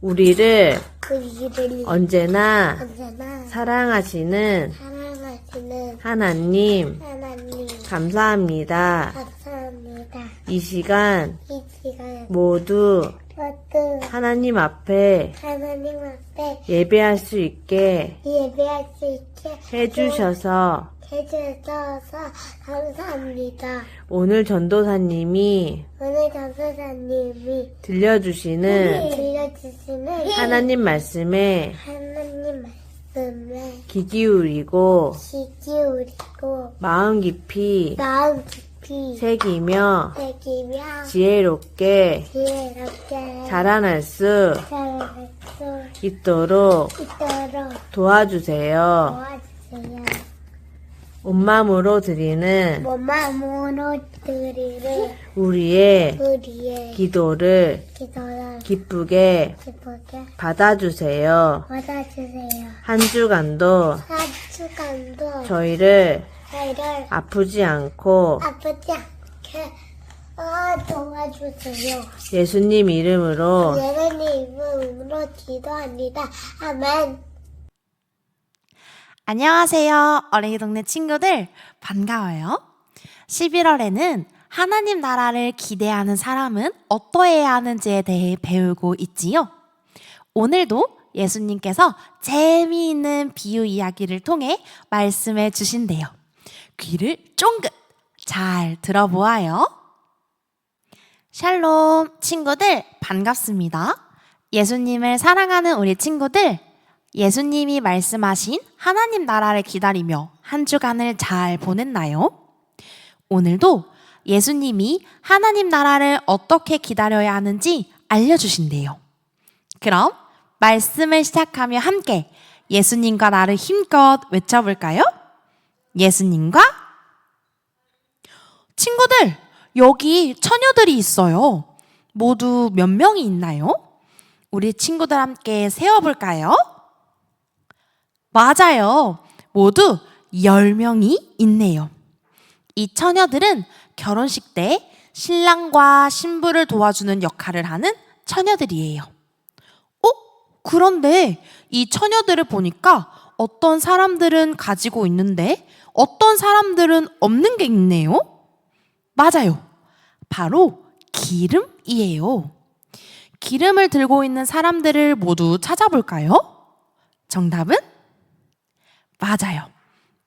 우리를 우리를 언제나 언제나 사랑하시는 사랑하시는 하나님 하나님 감사합니다. 감사합니다. 이 시간 이 시간 모두 모두 하나님 앞에 하나님 앞에 예배할 수 있게 예배할 수 있게 해주셔서 해주셔서 감사합니다. 오늘 전도사님이 오늘 전도사님이 들려주시는 들려주시는 하나님 말씀에 하나님 말씀에 귀 기울이고 귀 기울이고 마음 깊이 마음 깊이 새기며 새기며 지혜롭게 지혜롭게 자라날 수 살아갈 수 있도록 있도록 도와주세요. 도와주세요. 온 마음으로 드리는 몸마음으로 드리를 우리의 우리의 기도를 기도를 기쁘게 기쁘게 받아주세요. 받아주세요. 한 주간도 한 주간도 저희를 저희를 아프지 않고 아프지 않게 어, 도와주세요. 예수님 이름으로 예수님 이름으로 기도합니다. 아멘. 안녕하세요. 어린이 동네 친구들. 반가워요. 11월에는 하나님 나라를 기대하는 사람은 어떠해야 하는지에 대해 배우고 있지요. 오늘도 예수님께서 재미있는 비유 이야기를 통해 말씀해 주신대요. 귀를 쫑긋 잘 들어보아요. 샬롬 친구들 반갑습니다. 예수님을 사랑하는 우리 친구들 예수님이 말씀하신 하나님 나라를 기다리며 한 주간을 잘 보냈나요? 오늘도 예수님이 하나님 나라를 어떻게 기다려야 하는지 알려주신대요. 그럼 말씀을 시작하며 함께 예수님과 나를 힘껏 외쳐볼까요? 예수님과 친구들, 여기 처녀들이 있어요. 모두 몇 명이 있나요? 우리 친구들 함께 세어볼까요? 맞아요. 모두 10명이 있네요. 이 처녀들은 결혼식 때 신랑과 신부를 도와주는 역할을 하는 처녀들이에요. 어? 그런데 이 처녀들을 보니까 어떤 사람들은 가지고 있는데 어떤 사람들은 없는 게 있네요. 맞아요. 바로 기름이에요. 기름을 들고 있는 사람들을 모두 찾아볼까요? 정답은? 맞아요.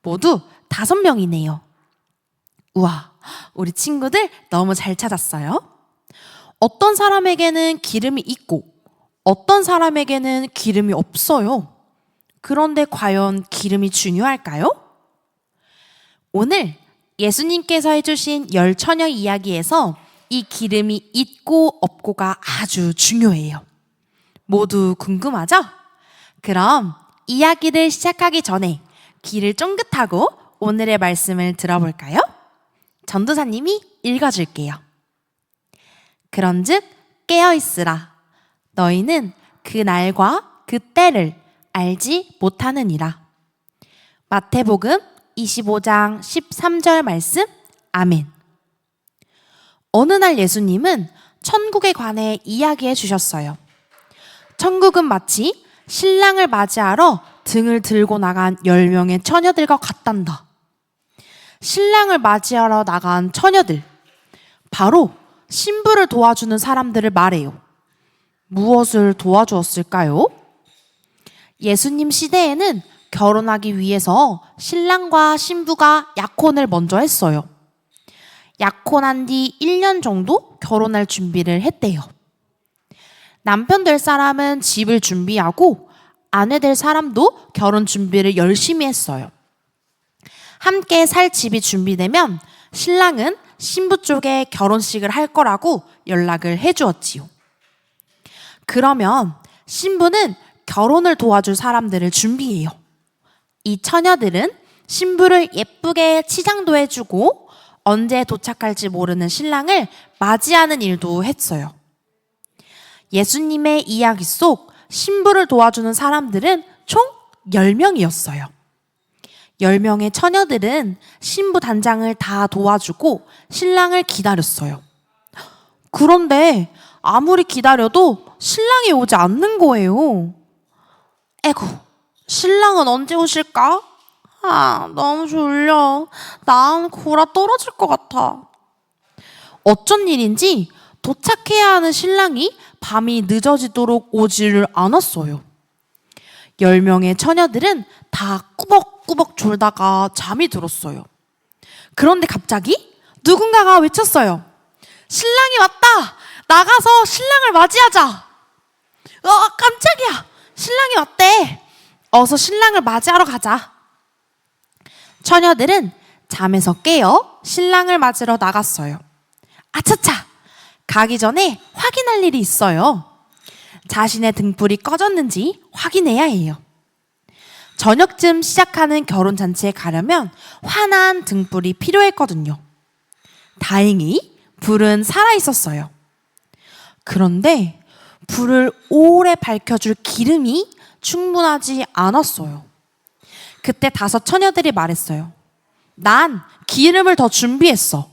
모두 다섯 명이네요. 우와, 우리 친구들 너무 잘 찾았어요. 어떤 사람에게는 기름이 있고, 어떤 사람에게는 기름이 없어요. 그런데 과연 기름이 중요할까요? 오늘 예수님께서 해주신 열 처녀 이야기에서 이 기름이 있고 없고가 아주 중요해요. 모두 궁금하죠? 그럼 이야기를 시작하기 전에 귀를 쫑긋하고 오늘의 말씀을 들어볼까요? 전도사님이 읽어줄게요. 그런즉 깨어있으라. 너희는 그 날과 그 때를 알지 못하느니라. 마태복음 25장 13절 말씀, 아멘. 어느 날 예수님은 천국에 관해 이야기해 주셨어요. 천국은 마치 신랑을 맞이하러 등을 들고 나간 10명의 처녀들과 같단다. 신랑을 맞이하러 나간 처녀들. 바로 신부를 도와주는 사람들을 말해요. 무엇을 도와주었을까요? 예수님 시대에는 결혼하기 위해서 신랑과 신부가 약혼을 먼저 했어요. 약혼한 뒤 1년 정도 결혼할 준비를 했대요. 남편 될 사람은 집을 준비하고 아내 될 사람도 결혼 준비를 열심히 했어요. 함께 살 집이 준비되면 신랑은 신부 쪽에 결혼식을 할 거라고 연락을 해 주었지요. 그러면 신부는 결혼을 도와줄 사람들을 준비해요. 이 처녀들은 신부를 예쁘게 치장도 해주고 언제 도착할지 모르는 신랑을 맞이하는 일도 했어요. 예수님의 이야기 속 신부를 도와주는 사람들은 총 10명이었어요. 10명의 처녀들은 신부 단장을 다 도와주고 신랑을 기다렸어요. 그런데 아무리 기다려도 신랑이 오지 않는 거예요. 에고, 신랑은 언제 오실까? 아, 너무 졸려. 난 골아 떨어질 것 같아. 어쩐 일인지 도착해야 하는 신랑이 밤이 늦어지도록 오지를 않았어요. 열 명의 처녀들은 다 꾸벅꾸벅 졸다가 잠이 들었어요. 그런데 갑자기 누군가가 외쳤어요. 신랑이 왔다! 나가서 신랑을 맞이하자! 어, 깜짝이야! 신랑이 왔대! 어서 신랑을 맞이하러 가자. 처녀들은 잠에서 깨어 신랑을 맞으러 나갔어요. 아차차! 가기 전에 확인할 일이 있어요. 자신의 등불이 꺼졌는지 확인해야 해요. 저녁쯤 시작하는 결혼 잔치에 가려면 환한 등불이 필요했거든요. 다행히 불은 살아 있었어요. 그런데 불을 오래 밝혀줄 기름이 충분하지 않았어요. 그때 다섯 처녀들이 말했어요. 난 기름을 더 준비했어.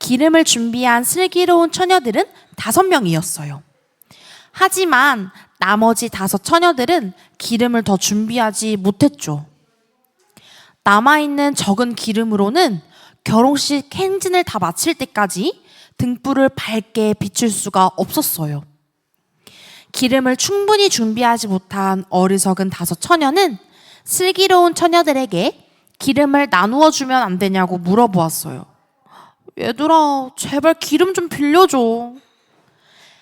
기름을 준비한 슬기로운 처녀들은 다섯 명이었어요. 하지만 나머지 다섯 처녀들은 기름을 더 준비하지 못했죠. 남아있는 적은 기름으로는 결혼식 행진을 다 마칠 때까지 등불을 밝게 비출 수가 없었어요. 기름을 충분히 준비하지 못한 어리석은 다섯 처녀는 슬기로운 처녀들에게 기름을 나누어 주면 안 되냐고 물어보았어요. 얘들아, 제발 기름 좀 빌려줘.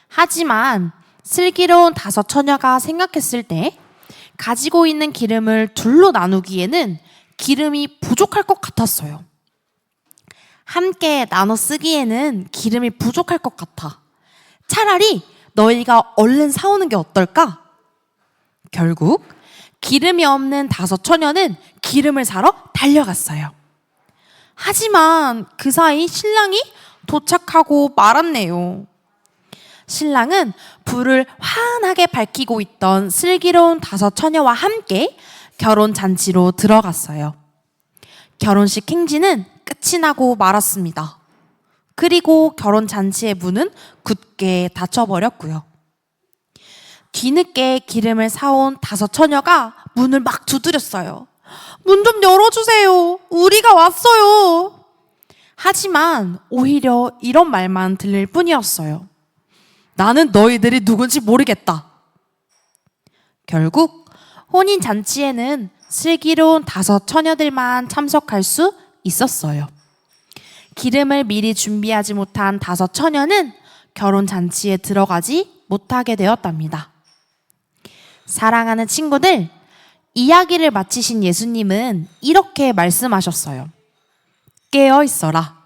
하지만 슬기로운 다섯 처녀가 생각했을 때 가지고 있는 기름을 둘로 나누기에는 기름이 부족할 것 같았어요. 함께 나눠 쓰기에는 기름이 부족할 것 같아. 차라리 너희가 얼른 사오는 게 어떨까? 결국 기름이 없는 다섯 처녀는 기름을 사러 달려갔어요. 하지만 그 사이 신랑이 도착하고 말았네요. 신랑은 불을 환하게 밝히고 있던 슬기로운 다섯 처녀와 함께 결혼 잔치로 들어갔어요. 결혼식 행진은 끝이 나고 말았습니다. 그리고 결혼 잔치의 문은 굳게 닫혀버렸고요. 뒤늦게 기름을 사온 다섯 처녀가 문을 막 두드렸어요. 문 좀 열어주세요. 우리가 왔어요. 하지만 오히려 이런 말만 들릴 뿐이었어요. 나는 너희들이 누군지 모르겠다. 결국 혼인 잔치에는 슬기로운 다섯 처녀들만 참석할 수 있었어요. 기름을 미리 준비하지 못한 다섯 처녀는 결혼 잔치에 들어가지 못하게 되었답니다. 사랑하는 친구들, 이야기를 마치신 예수님은 이렇게 말씀하셨어요. 깨어 있어라.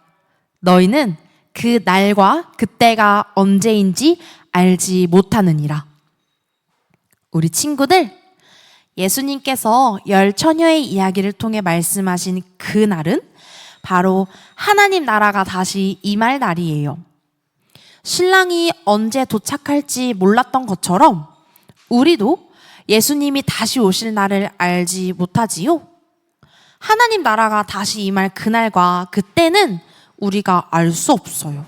너희는 그 날과 그때가 언제인지 알지 못하느니라. 우리 친구들, 예수님께서 열 처녀의 이야기를 통해 말씀하신 그 날은 바로 하나님 나라가 다시 임할 날이에요. 신랑이 언제 도착할지 몰랐던 것처럼 우리도 예수님이 다시 오실 날을 알지 못하지요. 하나님 나라가 다시 임할 그날과 그때는 우리가 알 수 없어요.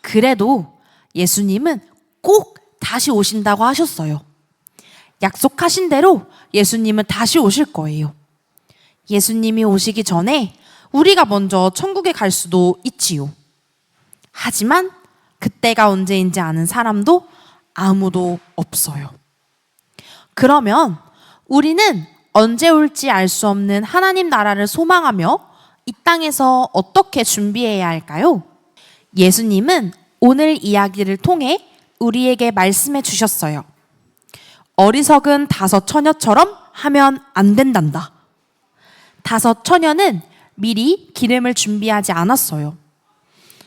그래도 예수님은 꼭 다시 오신다고 하셨어요. 약속하신 대로 예수님은 다시 오실 거예요. 예수님이 오시기 전에 우리가 먼저 천국에 갈 수도 있지요. 하지만 그때가 언제인지 아는 사람도 아무도 없어요. 그러면 우리는 언제 올지 알 수 없는 하나님 나라를 소망하며 이 땅에서 어떻게 준비해야 할까요? 예수님은 오늘 이야기를 통해 우리에게 말씀해 주셨어요. 어리석은 다섯 처녀처럼 하면 안 된단다. 다섯 처녀는 미리 기름을 준비하지 않았어요.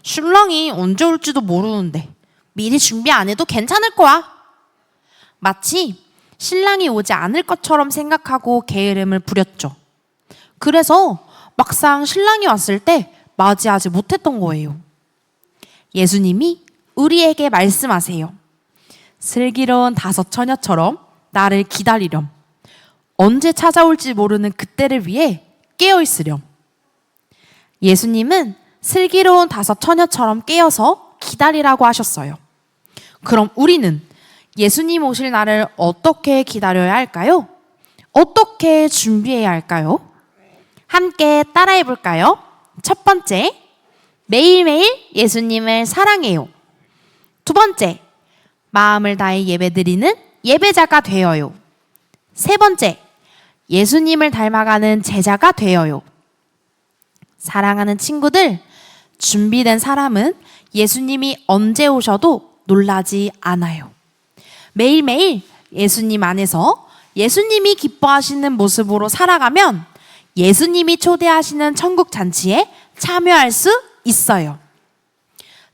신랑이 언제 올지도 모르는데 미리 준비 안 해도 괜찮을 거야. 마치 신랑이 오지 않을 것처럼 생각하고 게으름을 부렸죠. 그래서 막상 신랑이 왔을 때 맞이하지 못했던 거예요. 예수님이 우리에게 말씀하세요. 슬기로운 다섯 처녀처럼 나를 기다리렴. 언제 찾아올지 모르는 그때를 위해 깨어 있으렴. 예수님은 슬기로운 다섯 처녀처럼 깨어서 기다리라고 하셨어요. 그럼 우리는 예수님 오실 날을 어떻게 기다려야 할까요? 어떻게 준비해야 할까요? 함께 따라해 볼까요? 첫 번째, 매일매일 예수님을 사랑해요. 두 번째, 마음을 다해 예배드리는 예배자가 되어요. 세 번째, 예수님을 닮아가는 제자가 되어요. 사랑하는 친구들, 준비된 사람은 예수님이 언제 오셔도 놀라지 않아요. 매일매일 예수님 안에서 예수님이 기뻐하시는 모습으로 살아가면 예수님이 초대하시는 천국 잔치에 참여할 수 있어요.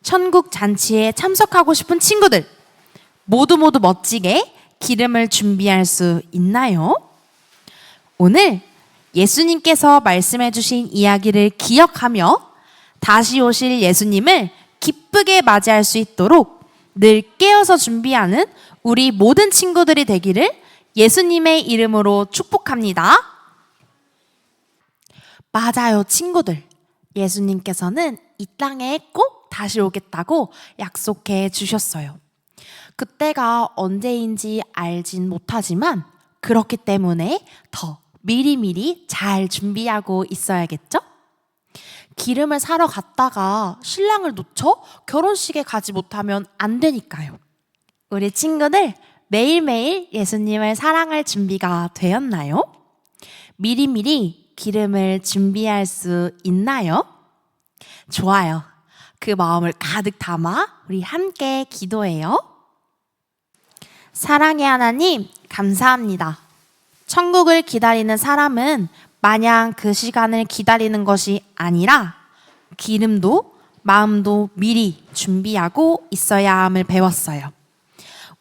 천국 잔치에 참석하고 싶은 친구들, 모두 모두 멋지게 기름을 준비할 수 있나요? 오늘 예수님께서 말씀해 주신 이야기를 기억하며 다시 오실 예수님을 기쁘게 맞이할 수 있도록 늘 깨어서 준비하는 우리 모든 친구들이 되기를 예수님의 이름으로 축복합니다. 맞아요, 친구들. 예수님께서는 이 땅에 꼭 다시 오겠다고 약속해 주셨어요. 그때가 언제인지 알진 못하지만 그렇기 때문에 더 미리미리 잘 준비하고 있어야겠죠? 기름을 사러 갔다가 신랑을 놓쳐 결혼식에 가지 못하면 안 되니까요. 우리 친구들 매일매일 예수님을 사랑할 준비가 되었나요? 미리미리 기름을 준비할 수 있나요? 좋아요. 그 마음을 가득 담아 우리 함께 기도해요. 사랑의 하나님, 감사합니다. 천국을 기다리는 사람은 마냥 그 시간을 기다리는 것이 아니라 기름도 마음도 미리 준비하고 있어야 함을 배웠어요.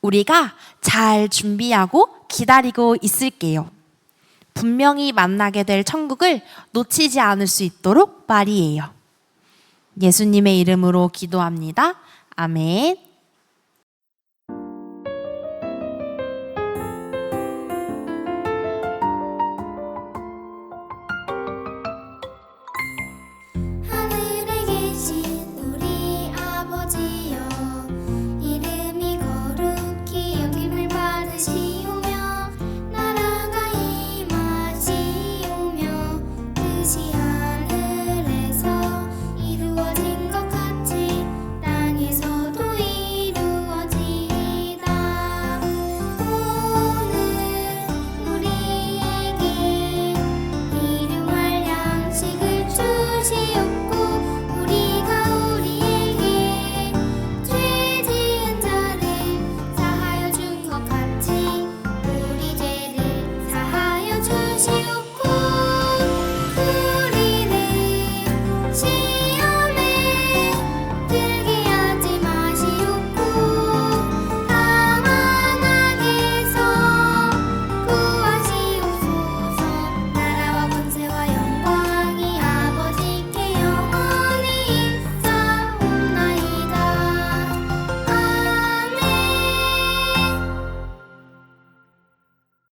우리가 잘 준비하고 기다리고 있을게요. 분명히 만나게 될 천국을 놓치지 않을 수 있도록 말이에요. 예수님의 이름으로 기도합니다. 아멘.